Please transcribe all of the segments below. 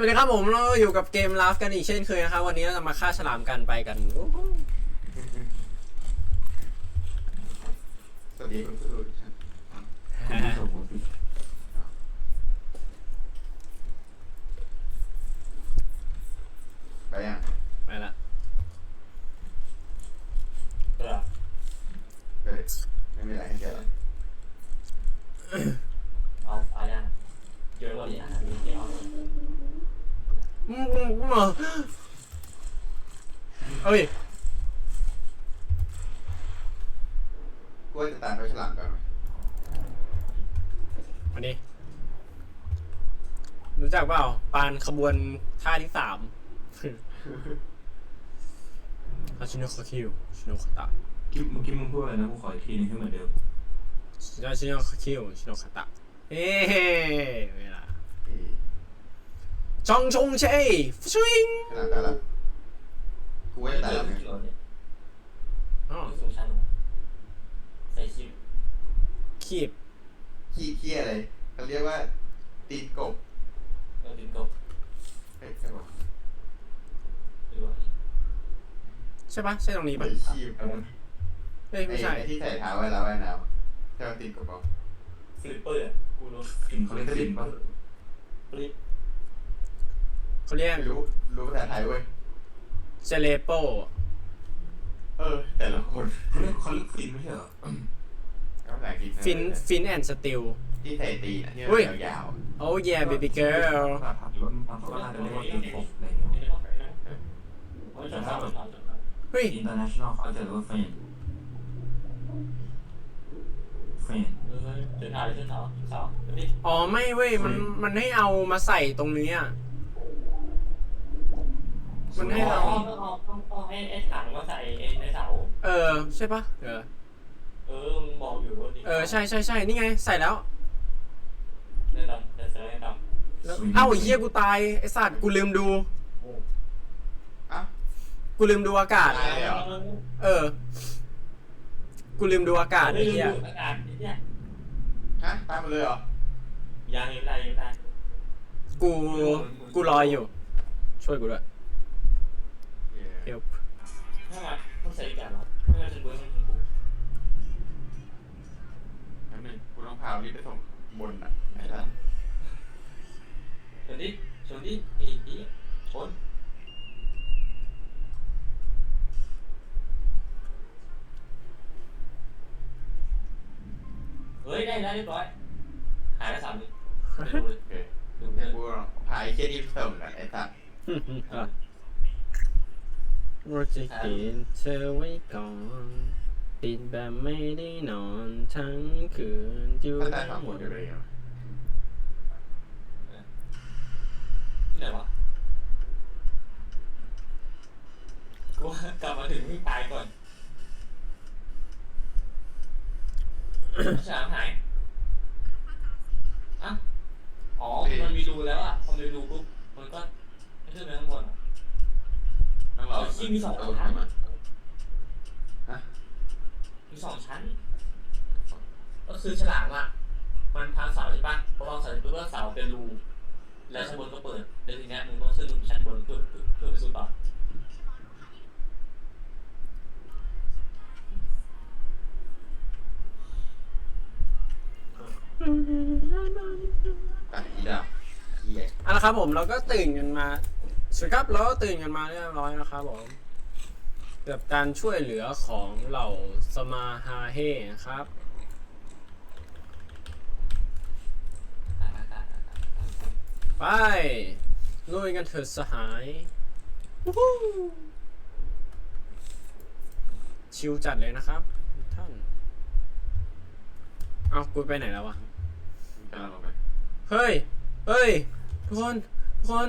สวัสดีครับผมเราอยู่กับเกมลาฟกันอีกเช่นเคยนะครับวันนี้เราจะมาฆ่าฉลามกันไปกันวู้ฮู้สวัสดีคุณผู้ชมทุกท่านคุณผู้ชมไปยังไปละเออไปเลยไม่มีอะไรให้เกี่ยวเอาเอายังเยอะกว่านี้อาหารมีที่เอา อืมอืมอืม เหรอเอ้ยกล้วยจะตามไปฉลามก่อนไหมอันนี้ รู้จักเปล่า ปานขบวนท่าที่สามอาชิโนคาคิวชิโนคาตะคิดเมื่อกี้มึงพูดอะไรนะกูขออีกทีหนึงให้เหมือนเดิมอาชิโนคาคิวชิโนคาตะเฮ้เวลาเอ้ย จองชงเชยฟชิงฉลามตายแล้วกูว่าจะตายแล้วไงกิโลเนี่ยอ๋อสูงชันใส่ชิปคีบขี้เคี้ยอะไรเขาเรียกว่า ตีนกบเออติดกบเฮ้ยใช่ปะหรือว่าใช่ปะใช่ตรงนี้ไม่ปะขี้เอาละเฮ้ยไอ้ไม่ใช่ ไอ้ที่ใส่เท้าไว้แล้วว่ายน้ำใช่ปะตีนกบเปล่าฟลิปเปอร์กูรู้ กลิ่นเขาเรียกกลิ่นปะฟลิป เขาเรียกไม่รู้รู้ภาษาไทยเว้ยเจเลโปเออ แต่ละคนเขาเรียกเขาเรียกกลิ่นไม่ใช่เหรอภาษาอังกฤษะฟินฟินแอนด์สติล ที่ใส่ตีนอะที่อุ้ยมันยาวๆอะโอ้ย baby girl ภาษาไทยหรือว่าบางคนก็อาจจะเรียกว่ากลิ่นกบอะไรอย่างเงี้ยไม่ได้บอกไปนะไม่จำเป็นต้องจำเป็นเฮ้ย international เขาจะเรียกว่าเฟนเฟนเออเดินหาเลยเดินหาสาวนี่อ๋อไม่เว้ยมันมันให้เอามาใส่ตรงนี้อะ มันให้เรา ต้องเอาต้องต้องให้ไอ้ถังมาใส่ไอ้ในเสา เออ ใช่ปะเออ เออมึงบอกอยู่ว่าเออ ใช่ใช่ใช่นี่ไง ใส่แล้ว เดินดำเดินเสือเดินดำแล้วเอ้าไอ้เหี้ยกูตาย ไอ้สัตว์กูลืมดูเอ้ากูลืมดูอากาศ ตายเลยเหรอ เออ กูลืมดูอากาศไอ้เหี้ยอากาศเนี่ยฮะตามมาเลยเหรอ ยังยังได้ยังได้กู กูรออยู่ ช่วยกูด้วย ใส่กันเหรอไม่งั้นจะเบื่อมันจะบูแล้วนึงกูต้องพาลิฟต์ไปส่งบนอะไอ้ท่านชนดิชนดิไอ้ที่ชนเฮ้ยได้ได้เรียบร้อย หายไปสามนึงดูเลยโอเคดูเดี๋ยวกูพาไอ้เคียนี่ไปส่งกันไอ้สัตว์ ว่าจะกินเธอไว้ก่อน ติดแบบไม่ได้นอนทั้งคืนอยู่ถ้าตายสามคนจะเป็นยังไงวะไหนวะกูว่ากลับมาถึงมึงตายก่อนฉลามหายอะอ๋อ มันมีรูแล้วอะพอมีรูปุ๊บ มันก็ขึ้นไปข้างบน อะต้องรอที่มีสองเอชั้นทำไมฮะมีสองชั้น ก็คือฉลามอะ มันพังเสาใช่ปะพอวางเสาปุ๊บก็เสาเป็นรู แล้วชั้นบนก็เปิดแล้วทีเนี้ยมึงต้องขึ้นชั้นบนเพื่อเพื่อเพื่อไปสู้ต่อตัดอีดาเหี้ยเอาละครับผมเราก็ตื่นกันมา สวัสดีครับเราก็ตื่นกันมาเรียบร้อยนะครับผมกับการช่วยเหลือของเหล่าสมาฮาเฮนะครับ ไปลุยกันเถิดสหายวู้ฮู้ชิวจัดเลยนะครับ ท่าน เอากูไปไหนแล้ววะกำลังลงไปเฮ้ย เฮ้ย ทุกคน ทุกคน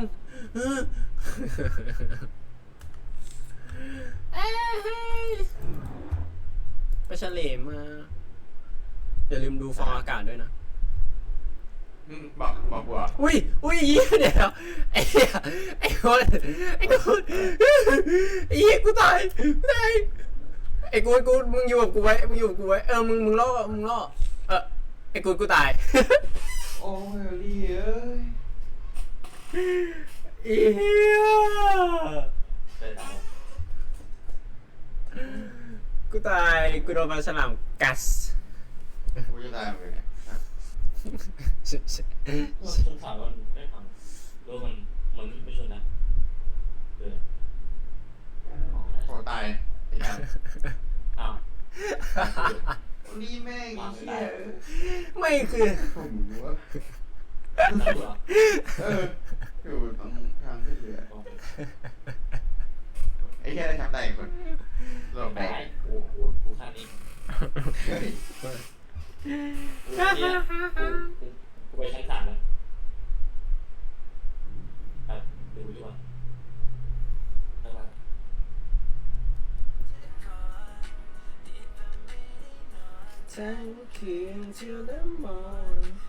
เออเอ้ยไปเฉลมมา อย่าลืมดูฟองอากาศด้วยนะ อืมบอกบอกกูเหรอะอุ้ย อุ้ยเหี้ยเดี๋ยวไอ้เหี้ยไอ้คนไอ้คนไอ้เหี้ยกูตายกูตายไอ้กูกูมึงอยู่กับกูไว้มึงอยู่กับกูไว้เออมึงมึงล่อมึงล่อเออไอ้กูกูตาย โอ้ยลี่เอ้ยอี เหี้ยเดินตามกูตายกูโดนปลาฉลามกัสกูจะตายเลยเนี่ยครับเราสงสารมันไม่ฟังรู้มันมันไม่ชนนะเดินโอ้ตายไอ้ยันอ้าวนี่แม่งไอ้เหี้ยไม่คือ ผมว่า ตายเหรอ เออ อยู่ตรงทางขึ้นเรือไอ้แค่ได้ทำได้อีกคนลงไปไปโอ้โหกูข้างนี้เฮ้ยกูเนี่ยกูกูไปชั้นสามแล้วครับเดี๋ยวกูดูว่าตั้งแต่ทั้งคืนเที่ยวและมอนไปหลับตื่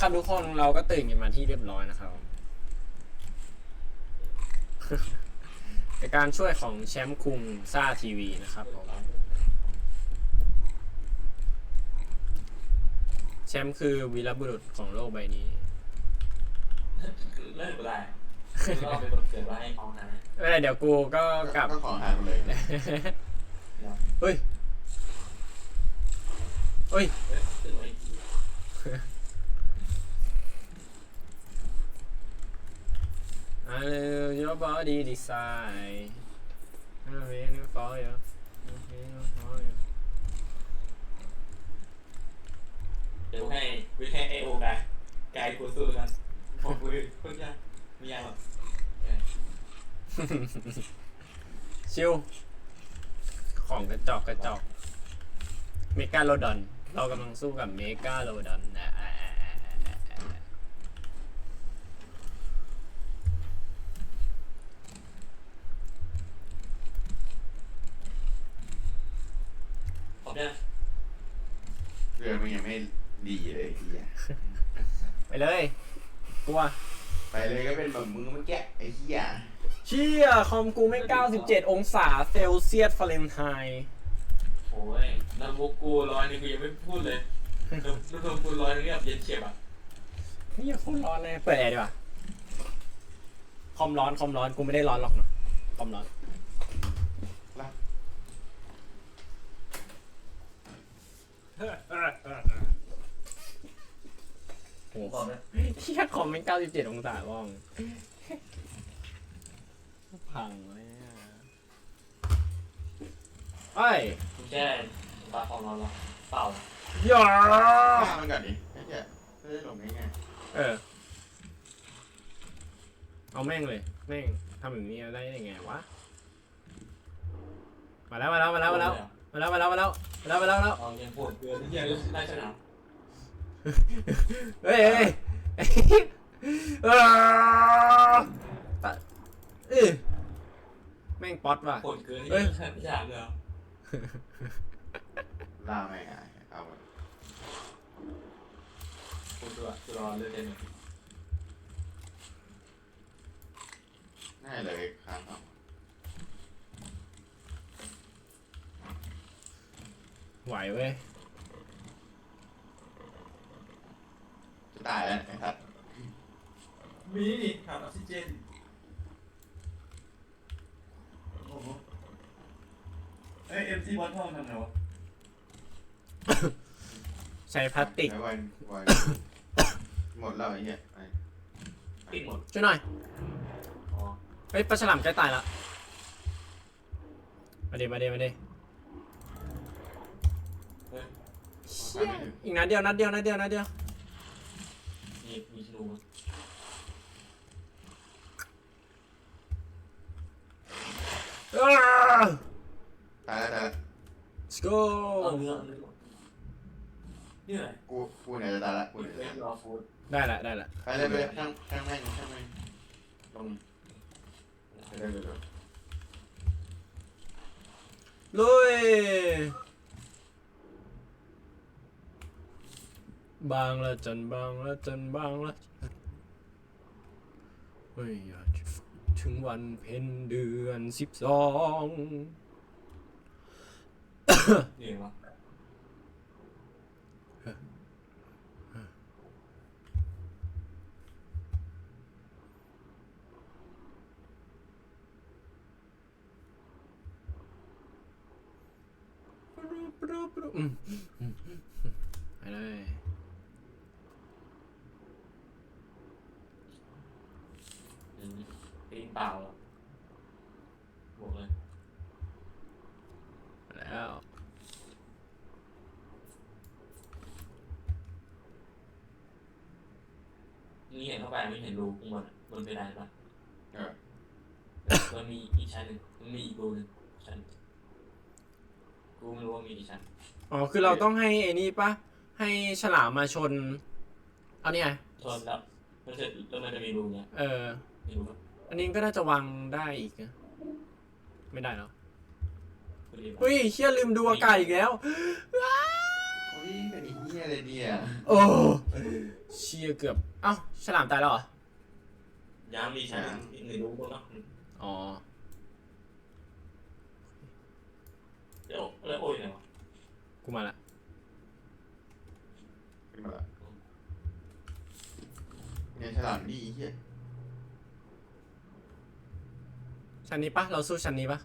เอาละครับทุกคนเราก็ตื่นกันมาที่เรียบร้อยนะครับในการช่วยของแชมป์คุงซ่าทีวีนะครับผมแชมป์คือวีรบุรุษของโลกใบนี้ เลิกกูได้รอบเป็นคนเกิดว่าให้เอาหาไม่เป็นไรเดี๋ยวกูก็กลับ ก็ขอหายหมดเลยเฮ้ย เฮ้ย เฮ้ยตื่นมาอีกที I love your body design I'm waiting for you I'm waiting for you เดี๋ยวให้วิให้ไอโอกายกายกูสู้กันบอกกูคนยากมียากหรอชิวของกระจอกกระจอกเมกาโลดอน เรากำลังสู้กับเมกาโลดอนนะ อ่าขอบเนี่ยเรือมันยังไม่ดีเลยไอ้เหี้ยไปเลย กลัว ไปเลยก็เป็นแบบมึงเมื่อกี้ไอ้เหี้ยเชี่ยคอมกูไม่ 97 องศาเซลเซียสฟาเรนไฮต์โอ้ยน้ำมุกกูร้อยนึงกูยังไม่พูดเลยน้ำน้ำกูร้อยนึงเนี่ยเย็นเฉียบอะนี่โคตรร้อนเลยเปิดแอร์ดีกว่าคอมร้อนคอมร้อนกูไม่ได้ร้อนหรอกเนาะคอมร้อน รับ โอ้บอกเลยเที่ยคอมไม่97 องศาบ้อง พังเลยอะเอ้ยกูแค่บาของเราหรอเปล่าอย่าฆ่ามันก่อนดิไอ้เหี้ยจะได้หลงง่ายเออ เอาแม่งเลย แม่งทำอย่างนี้ได้ยังไงวะ มาแล้วมาแล้วมาแล้วมาแล้ว มาแล้วมาแล้วมาแล้วมาแล้วมาแล้วมาแล้ว เอายังปวดเกลือที่ยังได้ชนะเฮ้ยเฮ้ยเอ้าตะเอ้ยแม่งป๊อตว่ะ ปวดเกลือที่เอ้ยยังไม่ชนะเลยๆล่าไม่หายเอามันปวดตัวตัวร้อนเลยเต็มง่ายเลยค้างเอา ไหวเว้ยตายแล้วไอ้สัตว์มีนี่ขาดออกซิเจนโอ้โหเอ้ยเอ็มซีบอลท่องทำไงวะใช้พลาสติกไอ้วันวันหมดแล้วไอ้เหี้ยไอ้ปิดหมด ช่วยหน่อยอ๋อ เฮ้ยปลาฉลามใกล้ตายละมาเดมาเดมาเด เชี่ยอีกนัดเดียวนัดเดียวนัดเดียวนัดเดียวมีมีธนูมั้ยอ้า ตายแล้วตายแล้ว let's go เอาเนื้อเอาเนื้อนี่อะไรกูกูเนี่ยจะตายละกูเนี่ยจะเวตายทละรอฟูดได้ละได้ละไปเลยไปเลยช่างช่างแม่งช่างแม่งลงไปเลยไปเลยลุย บางละจันบางละจันบางละจันเฮ้ยอยากจะฝันถึงวันเพ็ญเดือนสิบสองนี่เหรออืมอืมไปเลย อืมตีนเปล่าเหรอบอกเลยไปแล้วนี่เห็นเข้าไปไม่เห็นรูข้างบนอะบนเพดานปะเออ มันมีอีกชั้นหนึ่งมันมีอีกรูหนึ่งชั้นกูไม่รู้ว่ามีกี่ชั้นอ๋อคือเราต้องให้ไอ้นี่ปะให้ฉลามมาชน เอาเนี่ยชนแล้วมันจะแล้วมันจะมีรูเนี่ยเออ มีรูปะ อันนี้ก็น่าจะวางได้อีกนะไม่ได้แล้วกูดีปะเฮ้ยเชี่ยลืมดูอากาศอีกแล้วโอ้ยเป็นไอ้เหี้ยอะไรเนี่ยโอ้เชี่ยเกือบเอ้าฉลามตายแล้วเหรอยังมีชั้นหนึ่งอีกหนึ่งรูบนเนาะอ๋อเดี๋ยวแล้วโอ้ยไหนวะกูมาละขึ้นมาละเนี่ยฉลามดีไอ้เหี้ย ชั้นนี้ปะเราสู้ชั้นนี้ปะ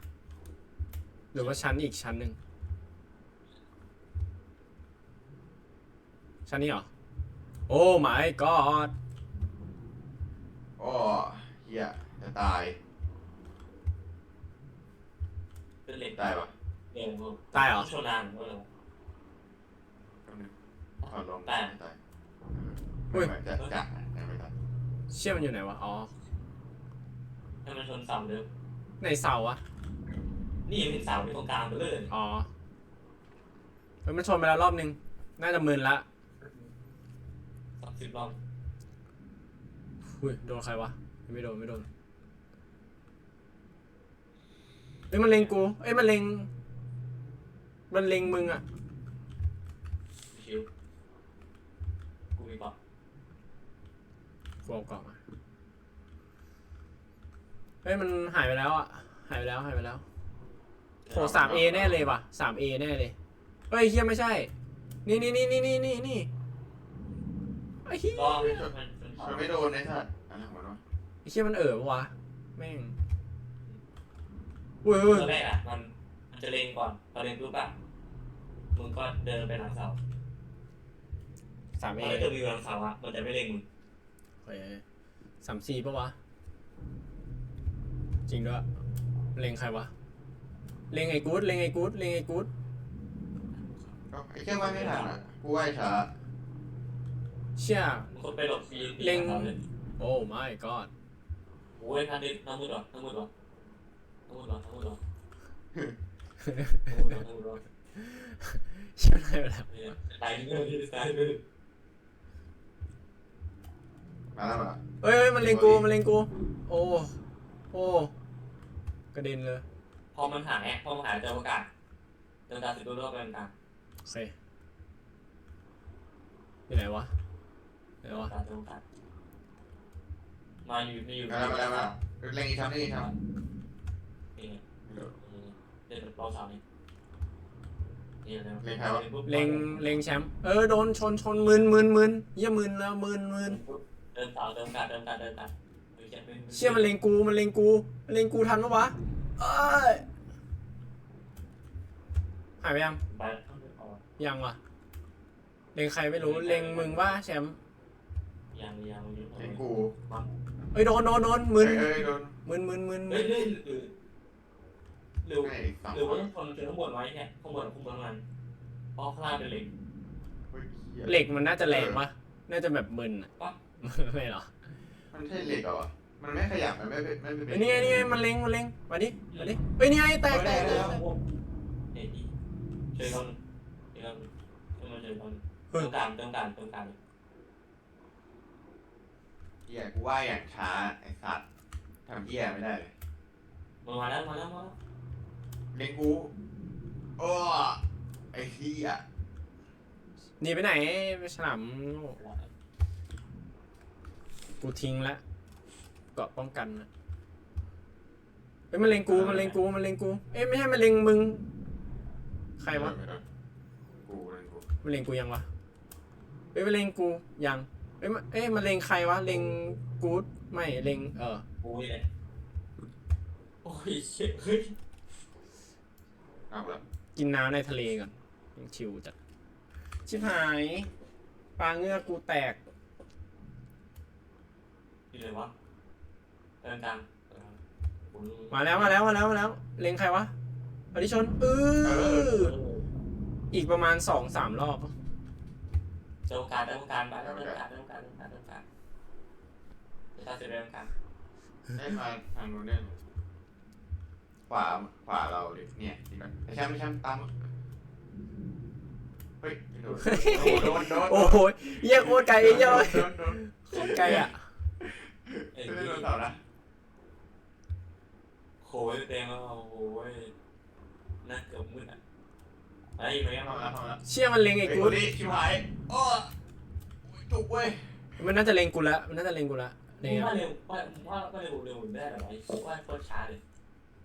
หรือว่าชั้นอีกชั้นหนึ่งชั้นนี้เหรอ โอ้ my god อ้อเหี้ยจะตายเป็นเหล็กตายปะเองกูตายเหรอชนนานก็เลยแป๊บนึงขอลงตายตายไม่ไม่จะจะแต่ไม่ตายเชี่ยมันอยู่ไหนวะ อ๋อ ให้มันชนเสาเดิม ในเสาอะนี่ยังเป็นเสาในตรงกลางไปเลยอ๋อเฮ้ยมันชนไปแล้วรอบนึง น่าจะมึนละสามสิบรอบอุ้ยโดนใครวะ ไม่โดนไม่โดนเอ้ยมันเล็งกูเอ้ยมันเล็ง มันเล็งมึงอะชิวกูมีปะกูเอากล่องมา เฮ้ยมันหายไปแล้วอะหายไปแล้วหายไปแล้วโหสามเอแน่เลยว่ะสามเอแน่เลยเฮ้ยเฮียไม่ใช่ นี่นี่นี่นี่นี่นี่นี่ไอ้เฮียรอบมันมันมันไม่โดนไอ้สัตว์อะไรของมันวะไอ้เฮียมันเอ๋อปะวะแม่งเว้ยเว้ยตอนแรกอะมันมันจะเล็งก่อนพอเล็งปุ๊บอะมึงก็เดินไปหลังเสาสามเอถ้าเกิดมีหลังเสาอะมันจะไม่เล็งมึงเฮ้ยสามสี่ปะวะ จริงด้วยเล็งใครวะเล็งไอ้กู๊ดเล็งไอ้กู๊ดเล็งไอ้กู๊ดก็ไอ้แค่ว่าไม่ทันอะกูไหวช้าเชี่ยมึงคนไปหลบปีนปีนเล็งหลังเสาเลยโอ้ my god โอ้ยพันดิน้ำมืดเหรอน้ำมืดเหรอน้ำมืดเหรอน้ำมืดเหรอน้ำมืดเหรอน้ำมืดเหรอเชี่ยอะไรไปแล้วเนี่ยตายเงื่อนที่ตายเงื่อนมาแล้วมาเฮ้ยเฮ้ยมันเล็งกูมันเล็งกู โอ้ โอ้ กระเด็นเลยพอมันหายพอมันหายเจอโอกาสเจอการสิบตัวรอบกลางกลางโอเคอยู่ไหนวะไหนวะการเจอโอกาสมาอยู่นี่อยู่มาแล้วมาแล้วมาแล้วเล็งอีกทำนี่อีกทนี่ไงำไม่โดนเดินรอบเสานี่นี่แล้วเล็งใครวะเล็งเล็งแชมป์เออโดนชนชนมึนมึนมึนเยี่ยมึนแล้วมึนมึนเดินต่อเดินการเดินการเดินการ เชี่ยมันเล็งกูมันเล็งกูมันเล็งกูทันปะวะเอ้ยหายไปยัง ไปยังวะเล็งใครไม่รู้เล็งมึงว่าแชมป์ยังยังเล็งกูเอ้ยโดนโดนโดนมึนเอ้ยเอ้ยโดนมึนมึนมึนเฮ้ยหรือหรือไอ้สองหรือว่าต้องทนจนข้างบนไว้เนี่ยข้างบนข้างบนมันเพราะข้างล่างเป็นเหล็กเฮ้ยหี้ยเหล็กมันน่าจะแรงปะน่าจะแบบมึนอะปะไม่หรอมันใช่เหล็กเหรอวะ มันไม่ขยับ มันไม่เป็นไม่เป็นเฮ้ยนี่ไงนี่ไงมันเล็งมันเล็งมาดิมาดิเฮ้ยนี่ไงแตกแตกแตกเฮ้ยช่วยกันช่วยกันช่วยกันช่วยกันเติมการเติมการเติมการเหี้ยกูว่าอย่างช้าไอ้สัตว์ทำเหี้ยไม่ได้เลยมาแล้วมาแล้วมาแล้วเล็งกูโอ้ไอ้เหี้ยหนีไปไหนไปฉลามกูทิ้งละ เกาะป้องกันนะเฮ้ยมันเล็งกูมันเล็งกูมันเล็งกู เอ้ยไม่ใช่มันเล็งมึง ใครวะไม่โดนกูเล็งกูมันเล็งกูยังวะเฮ้ยมันเล็งกูยังเอ้ยมันเอ้ยมันเล็งใครวะเล็งกูดไม่เล็งเออโอ้ยเลยโอ้ยเชี่ยเฮ้ยเอาละกินน้ำในทะเลก่อนยังชิวจัดชิบหายปลาเงือกกูแตกอยู่เลยวะ เติมการมาแล้วมาแล้วมาแล้วมาแล้ว เล็งใครวะอดิชนเอออีกประมาณสองสามรอบเติมการเติมการไปเติมการเติมการเติมการเติมการเดี๋ยวถ้าเสร็จเติมการได้มาทางนู้นเนี่ยขวาขวาเราดิเนี่ยจริงไหมไอ้แชมป์ไอ้แชมป์ตามเฮ้ยโดนโดนโดนโอ้โหเยี่ยโคตรไกลเยี่ยโดนโดนโดนโคตรไกลอะเอ้ยไม่ได้โดนเสานะ โอ้ยเต็มแล้วโอ้ยน่าเกือบมืดอะอะไรอีกไหมคทำรัแล้บวทำแล้วเชี่ยมันเล็งไอ้ไอ้กูกูดดิชิวหายโอ้จุกเว้ยมันน่าจะเล็งกูละมันน่าจะเล็งกูละเล็งว่าอะเร็วว่าว่าว่าเร็วเร็วได้หรอไอ้ว่าโคตรช้าเลย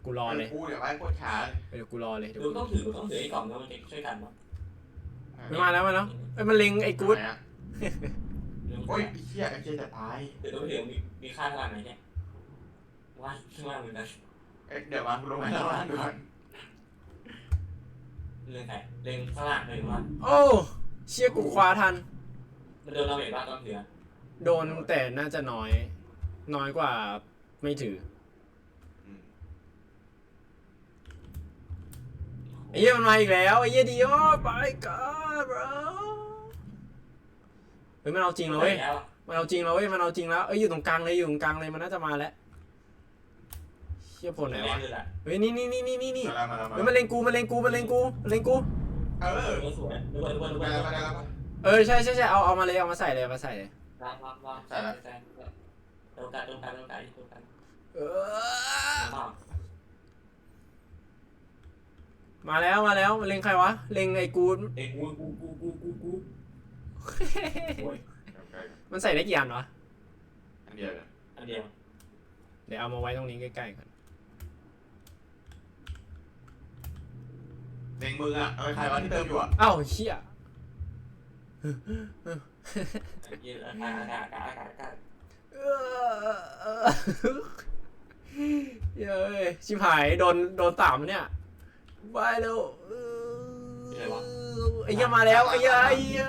กูรอเลยกูเดี๋ยวไว้โคตรช้าเดี๋ยวกูรอเลยเดี๋ยวดูกูต้องถือต้องถือไอ้กล่องแล้วมันจะช่วยกันมั้งไม่มาแล้วมาแล้วเอ้ยมันเล็งไอ้กูดทำไมอะโอ้ยไอ้เชี่ยไอ้เชี่ยจะตายเดี๋ยวต้องถือมีมีค่าเท่าไหร่เนี่ยว่าขึ้นมาเหมือนกัน เอ้ยเดี๋ยวมาลงมาแล้วล่างก่อนเรื่องไหนเรื่องข้างล่างเลยว่าโอ้เชี่ยกูคว้าทัน มันโดนเราเห็นว่าต้องถือโดนแต่น่าจะน้อย น้อยกว่าไม่ถืออืมไอ้เหี้ยมันมาอีกแล้วไอ้เหี้ยดีโอไปกัน bro เฮ้ยมันเอาจริงแล้วเว้ยแล้วมันเอาจริงแล้วเว้ย มันเอาจริงแล้ว เอ้ยอยู่ตรงกลางเลยอยู่ตรงกลางเลยมันน่าจะมาแล้วเชี่ยผลไหนวะคือแหละเฮ้ยนี่นี่นี่นี่นี่นี่มาแล้วมาแล้วมาเฮ้ยแล้วมันเล็งกูมันเล็งกูมันเล็งกูมันเล็งกู เออเออสวยดูดูดูมาดูแล้วมาแล้วมาแล้ว เออใช่ใช่ใช่เอาเอามาเลยเอามาใส่เลยเอามาใส่เลย วางวางวางใส่ใส่ตรงกันตรงกันตรงกันตรงกันเออ มามาแล้วมาแล้วมันเล็งใครวะเล็งไอ้กูเอ้กูกูกูกูกูกูมันใส่ได้กี่อันวะอันเดียวเลยอันเดียวเดี๋ยวเอามาไว้ตรงนี้ใกล้ๆกัน เล็งมืออะเอาไปใครวะที่เติมอยู่อะอ้าวเชี่ยยืนอากาศอากาศอากาศอากาศเออเย้ยชิบหายโดนโดนตามเนี่ยไปแล้วเออไอ้เหี้ยมาแล้วไอ้เหี้ยไอ้เหี้ย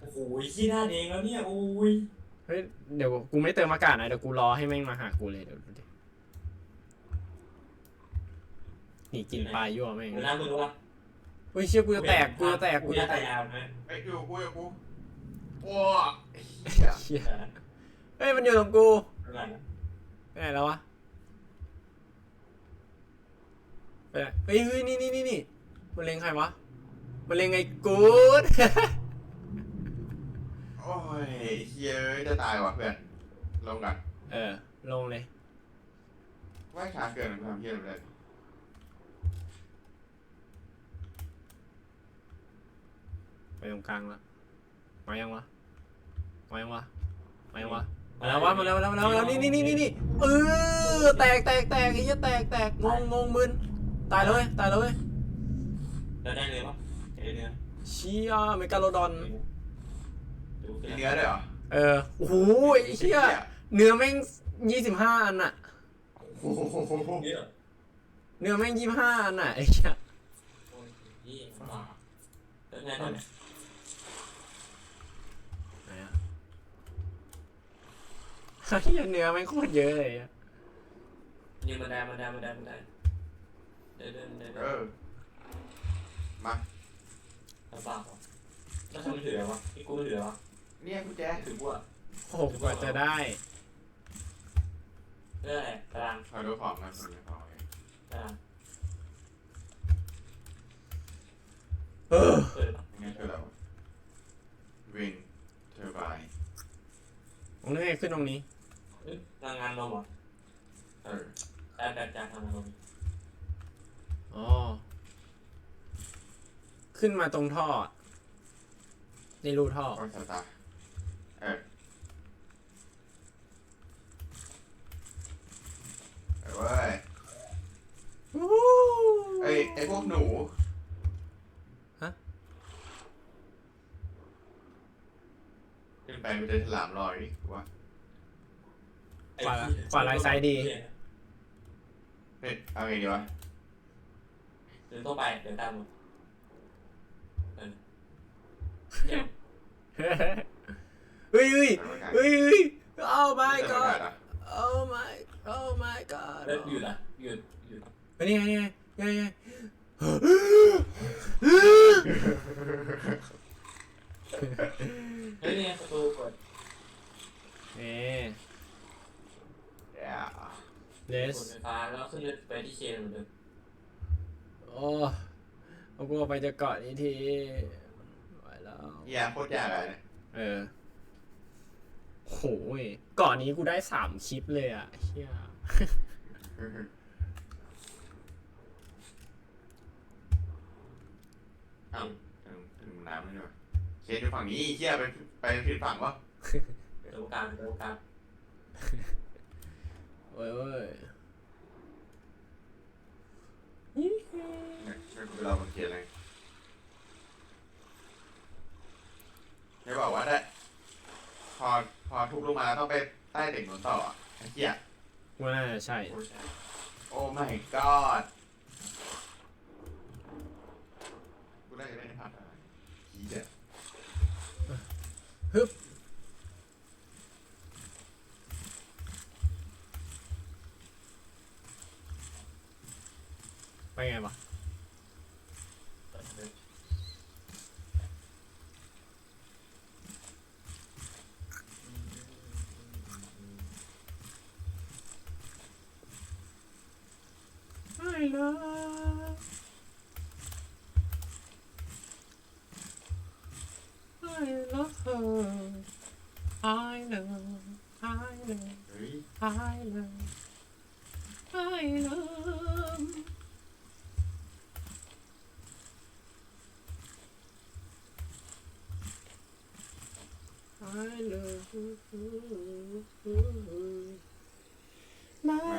โอ้โหขี้หน้าเองแล้วเนี่ยโอ้ยเฮ้ยเดี๋ยวกูไม่เติมอากาศนะเดี๋ยวกูรอให้แม่งมาหากูเลยเดี๋ยวดูดิ นี่กินปลายั่วแม่งดูนะมึงรู้ป่ะเฮ้ยเชี่ยกูจะแตกกูจะแตกกูกูจะจะแตแตกกยาวไหมไอ้ยอยู่กูอยู่กูโอ้ไอ้เหี้ยเชี่ยเฮ้ยมันอยู่ตรงกูอะไรไปไหนแล้ววะไปไหนเฮ้ยเฮ้ยนี่นี่นี่นี่มันเล็งใครวะมันเล็งไอ้กูด โอ้ยเฮียเอ้ยจะตายว่ะเพื่อนลงกันเออลงเลยว่าช้าเกินทำเฮียอะไร ไป ตรงกลางละมายังวะมายังวะมายังวะมาแล้ววะมาแล้วมาแล้วมาแล้วมาแล้วนี่นี่นี่นี่นี่เออแตกแตกแตกไอ้เหี้ยแตกแตกงงงงมึนตายเลยตายเลยแล้วได้เนื้อปะได้เนื้อเชี่ยเมกาโลดอนดูมีขึ้นเนื้อด้วยเหรอเออโอ้โหไอ้เชี่ยเนื้อแม่งยี่สิบห้าอันอะโอ้โหเนื้อเนื้อแม่งยี่สิบห้าอันอะไอ้เชี่ย โอ้ยยี่บ้าแล้วไงตอนเนี้ย ไหนอะ เฮียเนื้อแม่งโคตรเยอะเลยอะยืนบันไดบันไดบันไดบันไดเดินเดินเดินเออมาลำบากวะแล้วทำไมถืออะไรวะพี่กูไม่ถืออะไรวะเนี่ยกุญแจถือพวกโอ้โหกว่าจะได้ เรื่องอะไรตารางขอดูของนะผมจะของเองตารางเออ เปิดปะยังไงเธอเราวินเทอร์ไบน์ตรงนี้ขึ้นตรงนี้ เอ้ยงานงานลมเหรอเออการการการทำงานลมอ๋อ ขึ้นมาตรงท่ออะในรูท่อโอ้ยสตาร์เออเออเว้ยวู้ฮู้เอ้ยไอพวกหนูฮะ ขึ้นไปมันจะฉลามลอยดิกูว่า ขวาขวาลายซ้ายดี เฮ้ยเอาไงดีวะเดินต้องไปเดินตามมึงเออเดี๋ยวเฮ้ยเฮ้ยเฮ้ยเฮ้ยเฮ้ย oh my ไม่ god ได้ oh my oh my god แล้วหยุดอะหยุดหยุดเฮ้ยนี่ไงนี่ไงนี่ไงนี่ไงเฮ้ยเนี่ยประตูเปิดนี่ Yeah เลกสดไฟฟ้าแล้วขึ้นไปที่เชนเหมือนเดิมโอ้เอากูออกไปจากเกาะนี้ทีไหวแล้วเฮียโคตรยากเลยเนี่ยเออโหยเกาะนี้กูได้สามคลิปเลยอะเฮียเอ้าถึงถึงน้ำไม่ด้วยเชนอยู่ฝั่งนี้เฮียไปไปผิดฝั่งวะเดี๋ยวกลางเดี๋ยวกลางโอ้ยเว้ยเนี่ยช่วยกูเราบังเกียอะไรไม่บอกว่าได้ พอ พอทุบลงมาแล้วต้องไปใต้เด็กหนุนต่ออะไอ้เฮียว่าน่าจะใช่โอ้ใช่ โอ้ my god กูได้จะได้ผ่านอะไรเฮียฮึบ ไปไงวะ I love I love her I love I love เฮ้ย I love I love I love My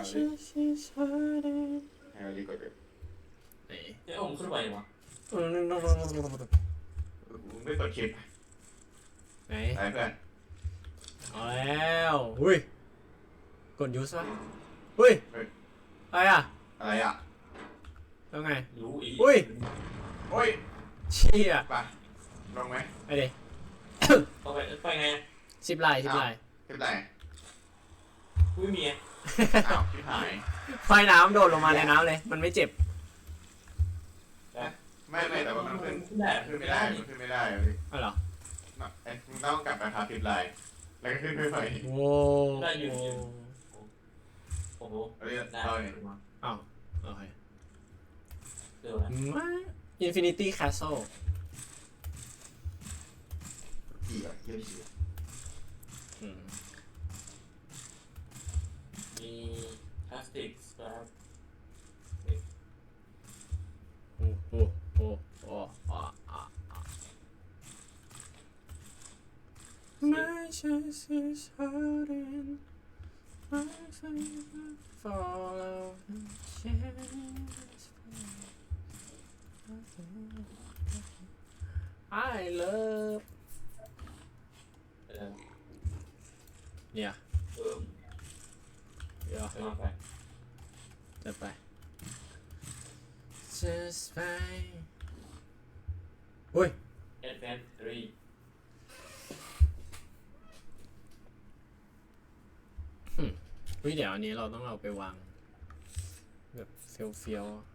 chest is hurting ให้เราดีกว่าเดิมไหนเอ้ยผมขึ้นไปวะเออนั่นนั่นนั่นนั่นนั่นมึงไม่กดชิปไหนไปเพื่อนเอาแล้วหุ้ยกดยูสป่ะหุ้ยอะไรอะอะไรอะแล้วไง รู้อีอุ้ยโอ้ยเชี่ยไปลงไหมไปดิต้องไปไปไง สิบลายสิบลายขึ้นไหนกูไม่มีอะอ้าวชิบหายไฟน้ำโดดลงมาในน้ำเลย มันไม่เจ็บ ไม่ไม่แต่ว่ามันขึ้นขึ้นได้ขึ้นไม่ได้มันขึ้นไม่ได้เลยอ๋อเหรอเอ้ยมึงต้องกลับไปพาสิบลาย แล้วก็ขึ้นไปใหม่โว้ได้อยู่อยู่โอ้โหเอาเลยได้เอาเลยอ้าวโอเคเดี๋ยวนะมาอินฟินิตี้แคสเซิลเหี้ยเหี้ยเหี้ยมี sticks, man. Oh, oh, oh, oh, oh, oh. My chest is hurting. My favorite of the chest. I love. Yeah. Yeah. Yeah. Okay. จะไป just fine อุ้ยเอดแวนทรีวิเดี๋ยวอันนี้เราต้องเอาไปวาง แบบเฟียวเฟียวๆ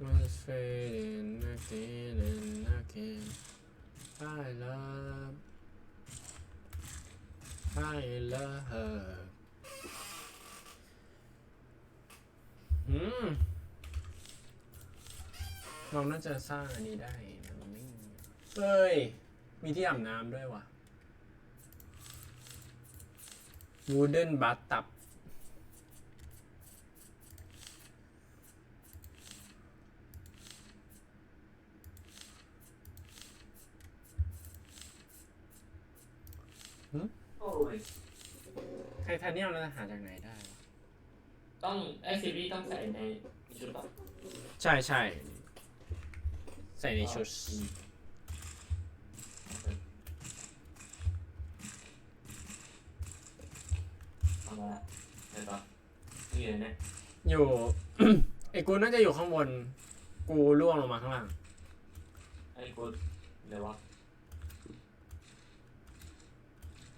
was fading again and again. I love, I love her. อืมเราน่า จะสร้างอันนี้ได้มันไม่มีเอ้ย มีที่อาบน้ำด้วยว่ะ wooden bathtub โอ้ยไทเทเนียมเราจะหาจากไหนได้วะต้องไอซีรีส์ต้องใส่ในชุดแบบใช่ใช่ ใส่ในชุดเอามาละเดี๋ยวต่อนี่เลยเนี่ยอยู่ ไอ้กูน่าจะอยู่ข้างบน กูล่วงลงมาข้างล่าง ไอ้กูเดี๋ยววะ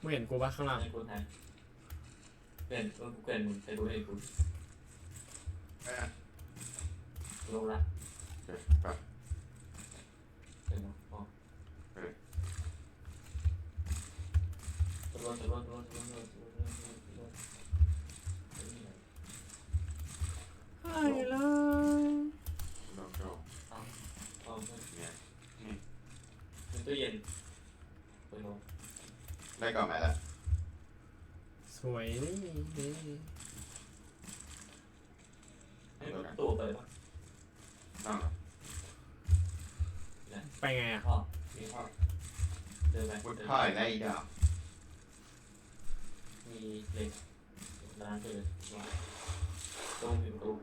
มึงเห็นกูปะข้างล่าง ไอ้กูแทนเปลี่ยนกูเปลี่ยนไอ้กูไอ้กูเอ้ยลงละ เดี๋ยวไปเให้เลยเราเข้าเอาเพิ่มเนี่ยนี่ในตู้เย็นเปิดลงได้กล่องไหนละสวยนี่ให้ประตู้เปิดป่ะไปไงอะ พ่อมีพ่อเดินไป วุฒิไพ่ได้อีกดาว เหล็กร้านเปิดตรงถึงตู้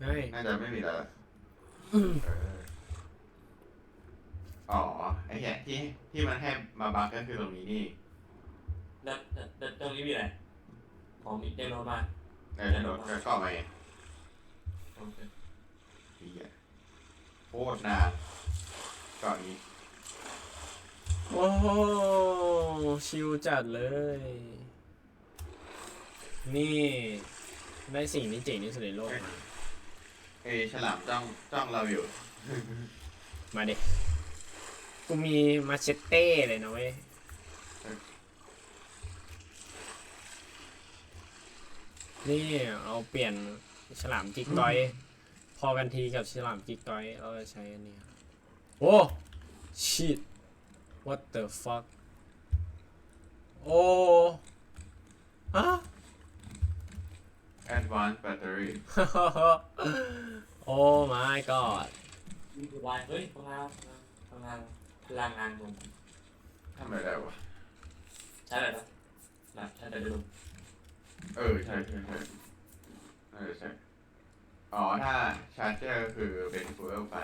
เฮ้ยน่าจะไม่มีแล้วล่ะเอออ๋อ ไอ้แค่ที่ที่มันให้มาบักก็คือตรงนี้นี่แล้วแล้วตรงนี้มีอะไร ของมีเต็มรถมาเออโดนก็เข้ามาเองโอเคเหี้ยโคตรนานก่อนนี้ โอ้โหชิลจัดเลย นี่ได้สิ่งที่เจ๋งที่สุดในโลกมาเอยฉลามจ้องจ้องเราอยู่ มาเด็กูมีมาเชตเต้เลยนะเว้ย นี่เอาเปลี่ยนฉลามจิกก้อย พอกันทีกับฉลามจิกก้อย เราจะใช้อันนี้ครับโอ้ shit what the fuck โอ้ฮะ Advanced Battery โอ้ my god มีตัววายเฮ้ยพลังพลังพลังงานลงทำอะไรได้วะ ใช่ไหมล่ะนะใช่แต่ดูเออ ใช่ใช่ใช่เออใช่ อ๋อ ถ้าชาร์จเจอร์คือเป็นฟูเอลไฟ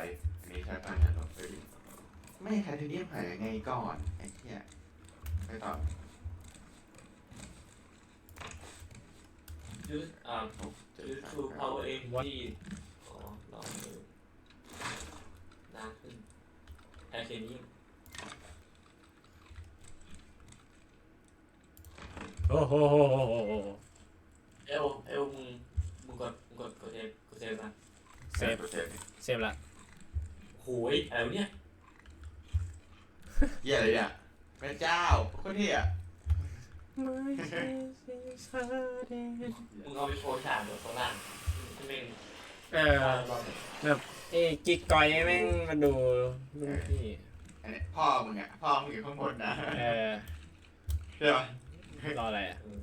อันนี้ชาร์จพลังงานลบ ไปดิไม่ไทเทเนียมหายยังไงก่อนไอ้เหี้ยไปต่อยูสอ่าหกเจ็ดยูสแปดทูเก้าพาวเวอร์เอ็มที่อ๋อลองดูนานขึ้นไทเทเนียมโอ้โหเอลเอลมึงมึงกดมึงกดกดเซฟกดเซฟนะเซฟเปอร์เซ็นต์เซฟละโหยอะไรวะเนี่ย เหี้ยอะไรเนี่ยพระเจ้าโคตรเหี้ย My face is hurting มึงเอาไปโชว์ฉากแบบโซล่างที่เป็นเออแบบเอ้กิ๊กก้อยแม่งมาดูรุ่นพี่อันนี้พ่อมึงอะพ่อมึงอยู่ข้างบนนะเออใช่ปะรออะไรอะเออ